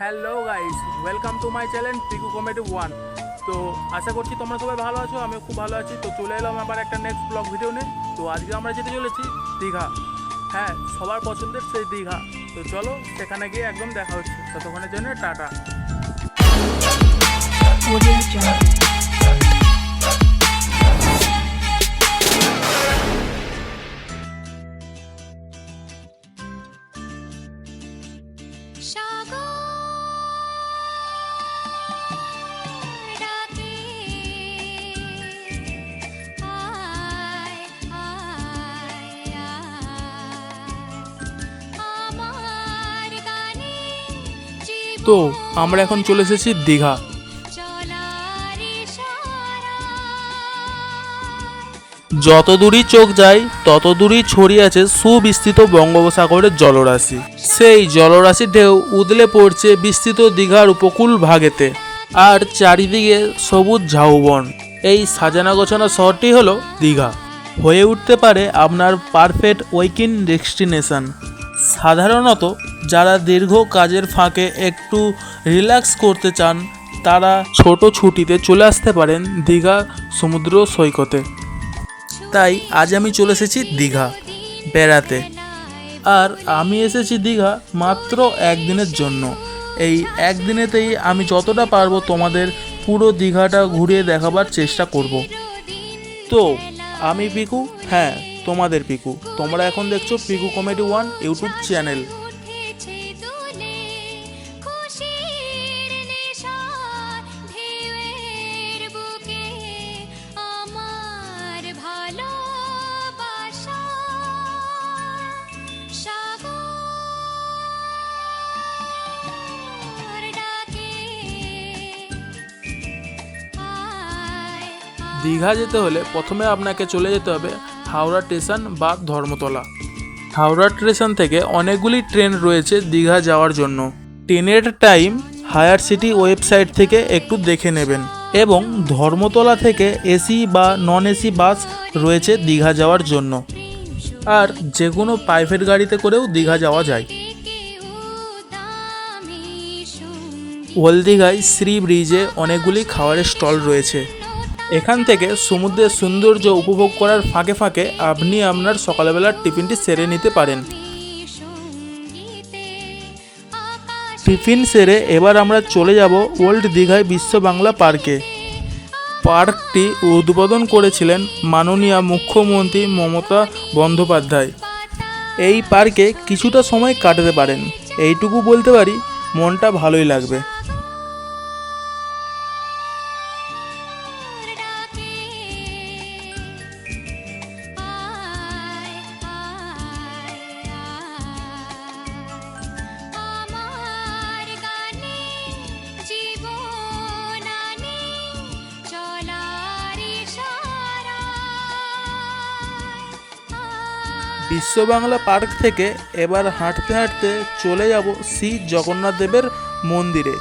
Hello guys welcome to my channel Piku comedy one তো আশা করছি তোমরা সবাই ভালো আছো, আমিও খুব ভালো আছি। তো চলে এলাম আবার একটা নেক্সট ব্লগ ভিডিও নিয়ে। তো আজকে আমরা যেতে চলেছি দীঘা। হ্যাঁ সবার পছন্দের সেই দীঘা। তো চলো, সেখানে গিয়ে একদম দেখা হচ্ছে। ততক্ষণের জন্য টাটা। তো আমরা এখন চলে এসেছি দীঘা। যত দূরই চোখ যায় তত দূরই ছড়িয়ে আছে সুবিস্তৃত বঙ্গোপসাগরের জলরাশি। সেই জলরাশি ঢেউ উদলে পড়ছে বিস্তৃত দীঘার উপকূল ভাগেতে। আর চারিদিকে সবুজ ঝাউবন। এই সাজানো গোছানো শহরটি হলো দীঘা। হয়ে উঠতে পারে আপনার পারফেক্ট ওয়েকিং ডেস্টিনেশন। সাধারণত যারা দীর্ঘ কাজের ফাঁকে একটু রিল্যাক্স করতে চান, তারা ছোট ছুটিতে চলে আসতে পারেন দীঘা সমুদ্র সৈকতে। তাই আজ আমি চলে এসেছি দীঘা বেড়াতে। আর আমি এসেছি দীঘা মাত্র একদিনের জন্য। এই একদিনেতেই আমি যতটা পারব তোমাদের পুরো দীঘাটা ঘুরিয়ে দেখাবার চেষ্টা করব। তো, আমি পিকু? হ্যাঁ। তোমাদের পিকু। তোমরা এখন দেখছ Piku comedy one YouTube channel. Digha যেতে হলে প্রথমে আপনাকে চলে যেতে হবে হাওড়া স্টেশন বা ধর্মতলা। হাওড়া স্টেশন থেকে অনেকগুলি ট্রেন রয়েছে দীঘা যাওয়ার জন্য। ট্রেনের টাইম হায়ার সিটি ওয়েবসাইট থেকে একটু দেখে নেবেন এবং ধর্মতলা থেকে এসি বা নন এসি বাস রয়েছে দীঘা যাওয়ার জন্য। আর যে কোনো প্রাইভেট গাড়িতে করেও দীঘা যাওয়া যায়। ওল্ড দীঘায় শ্রী ব্রিজে অনেকগুলি খাবারের স্টল রয়েছে। এখান থেকে সমুদ্রের সৌন্দর্য উপভোগ করার ফাঁকে ফাঁকে আপনি আপনার সকালবেলার টিফিনটি সেরে নিতে পারেন। টিফিন সেরে এবার আমরা চলে যাব ওল্ড দীঘায় বিশ্ব বাংলা পার্কে। পার্কটি উদ্বোধন করেছিলেন মাননীয় মুখ্যমন্ত্রী মমতা বন্দ্যোপাধ্যায়। এই পার্কে কিছুটা সময় কাটাতে পারেন। এইটুকু বলতে পারি মনটা ভালোই লাগবে। বিশ্ব বাংলা পার্ক থেকে এবার হাঁটতে হাঁটতে চলে যাব শ্রী জগন্নাথ দেবের মন্দিরে।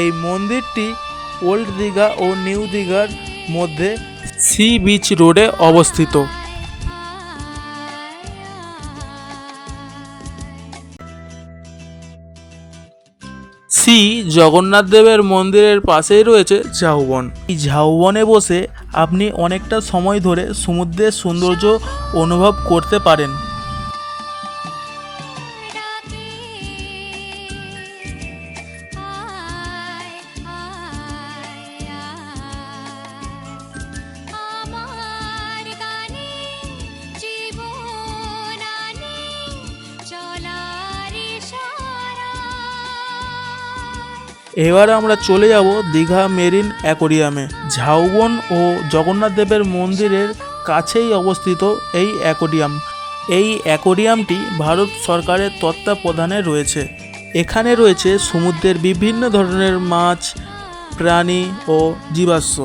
এই মন্দিরটি ওল্ড দীঘা ও নিউ দীঘার মধ্যে সি বিচ রোডে অবস্থিত। শ্রী জগন্নাথ দেবের মন্দিরের পাশেই রয়েছে ঝাউবন। এই ঝাউবনে বসে আপনি অনেকটা সময় ধরে সমুদ্রের সৌন্দর্য অনুভব করতে পারেন। এবার আমরা চলে যাব দীঘা মেরিন অ্যাকোরিয়ামে। ঝাউবন ও জগন্নাথ দেবের মন্দিরের কাছেই অবস্থিত এই অ্যাকোরিয়াম। এই অ্যাকোরিয়ামটি ভারত সরকারের তত্ত্বাবধানে রয়েছে। এখানে রয়েছে সমুদ্রের বিভিন্ন ধরনের মাছ, প্রাণী ও জীবাশ্ম।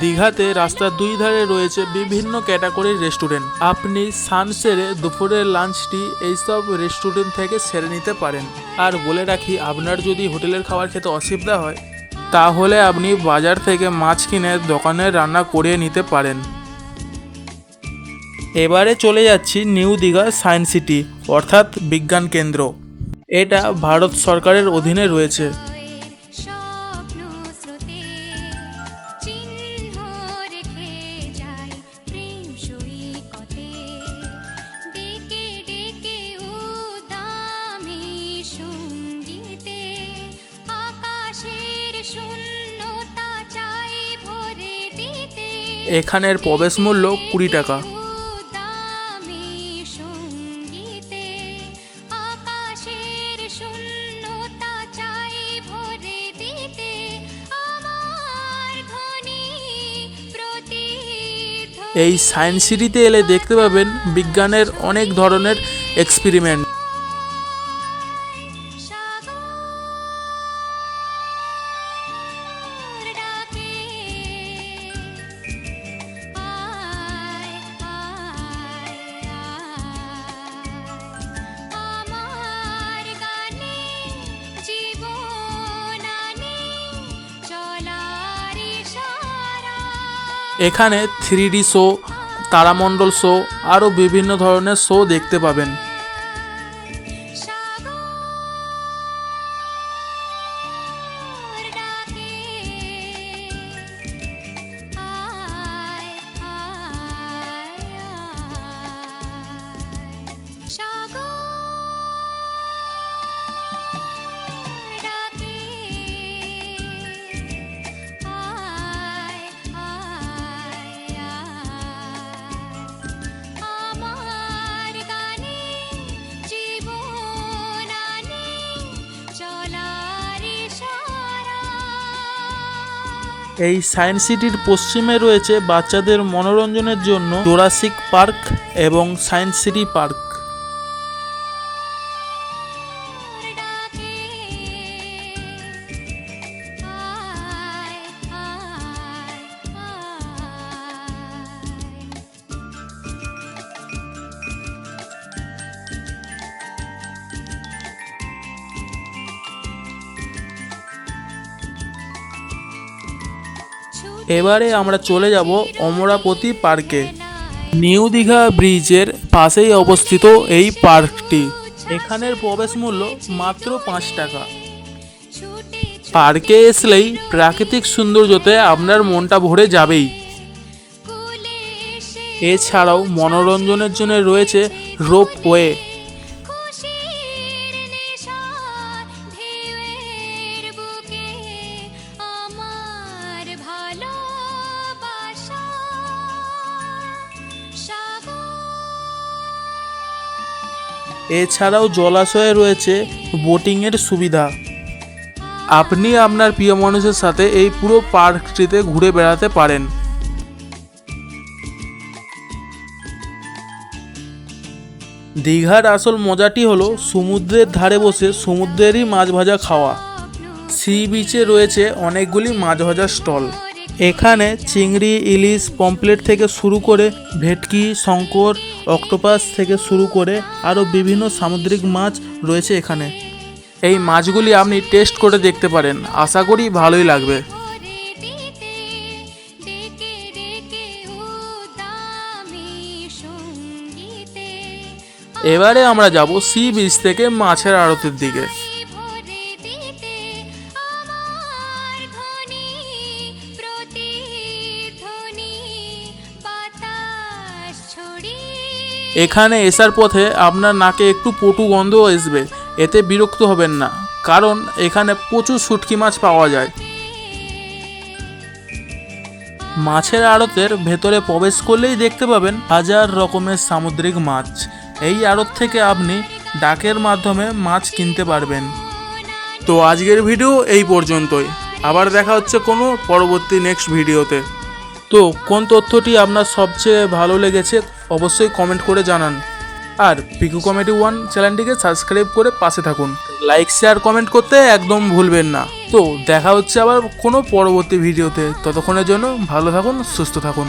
দীঘাতে রাস্তার দুই ধারে রয়েছে বিভিন্ন ক্যাটাগরির রেস্টুরেন্ট। আপনি সান সেরে দুপুরের লাঞ্চটি এইসব রেস্টুরেন্ট থেকে সেরে নিতে পারেন। আর বলে রাখি, আপনার যদি হোটেলের খাবার খেতে অসুবিধা হয়, তাহলে আপনি বাজার থেকে মাছ কিনে দোকানে রান্না করিয়ে নিতে পারেন। এবারে চলে যাচ্ছি নিউ দীঘা সায়েন্স সিটি, অর্থাৎ বিজ্ঞান কেন্দ্র। এটা ভারত সরকারের অধীনে রয়েছে। এখানের প্রবেশ মূল্য কুড়ি টাকা। এই সায়েন্স সিটিতে এলে দেখতে পাবেন বিজ্ঞানের অনেক ধরনের এক্সপেরিমেন্ট। এখানে থ্রি শো তারামণ্ডল শো আরও বিভিন্ন ধরনের শো দেখতে পাবেন। এই সায়েন্স সিটির পশ্চিমে রয়েছে বাচ্চাদের মনোরঞ্জনের জন্য জোরাসিক পার্ক এবং সায়েন্স সিটি পার্ক। এবারে আমরা চলে যাব অমরাপতি পার্কে। নিউ দীঘা ব্রিজের পাশেই অবস্থিত এই পার্কটি। এখানের প্রবেশ মূল্য মাত্র পাঁচ টাকা। পার্কে আসলেই প্রাকৃতিক সৌন্দর্যতে আপনার মনটা ভরে যাবেই। এছাড়াও মনোরঞ্জনের জন্য রয়েছে রোপওয়ে। খুশির এছাড়াও জলাশয়ে রয়েছে বোটিংয়ের সুবিধা। আপনি আপনার প্রিয় মানুষের সাথে এই পুরো পার্কটিতে ঘুরে বেড়াতে পারেন। দীঘার আসল মজাটি হলো সমুদ্রের ধারে বসে সমুদ্রেরই মাছ ভাজা খাওয়া। সি বিচে রয়েছে অনেকগুলি মাছ ভাজার স্টল। এখানে চিংড়ি, ইলিশ পমপ্লেট থেকে শুরু করে ভেটকি, শঙ্কর, অক্টোপাস থেকে শুরু করে আরও বিভিন্ন সামুদ্রিক মাছ রয়েছে এখানে। এই মাছগুলি আপনি টেস্ট করে দেখতে পারেন। আশা করি ভালোই লাগবে। এবারে আমরা যাব সি বিচ থেকে মাছের আড়তের দিকে। এখানে এসার পথে আপনার নাকে একটু পটু গন্ধ আসবে, এতে বিরক্ত হবেন না, কারণ এখানে প্রচুর শুটকি মাছ পাওয়া যায়। মাছের আড়তের ভেতরে প্রবেশ করলেই দেখতে পাবেন হাজার রকমের সামুদ্রিক মাছ। এই আড়ত থেকে আপনি ডাকের মাধ্যমে মাছ কিনতে পারবেন। তো আজকের ভিডিও এই পর্যন্তই। আবার দেখা হচ্ছে কোনো পরবর্তী নেক্সট ভিডিওতে। তো কোন তথ্যটি আপনার সবচেয়ে ভালো লেগেছে অবশ্যই কমেন্ট করে জানান। আর পিকু কমেডি ওয়ান চ্যানেলটিকে সাবস্ক্রাইব করে পাশে থাকুন। লাইক শেয়ার কমেন্ট করতে একদম ভুলবেন না। তো দেখা হচ্ছে আবার কোনো পরবর্তী ভিডিওতে। ততক্ষণের জন্য ভালো থাকুন, সুস্থ থাকুন।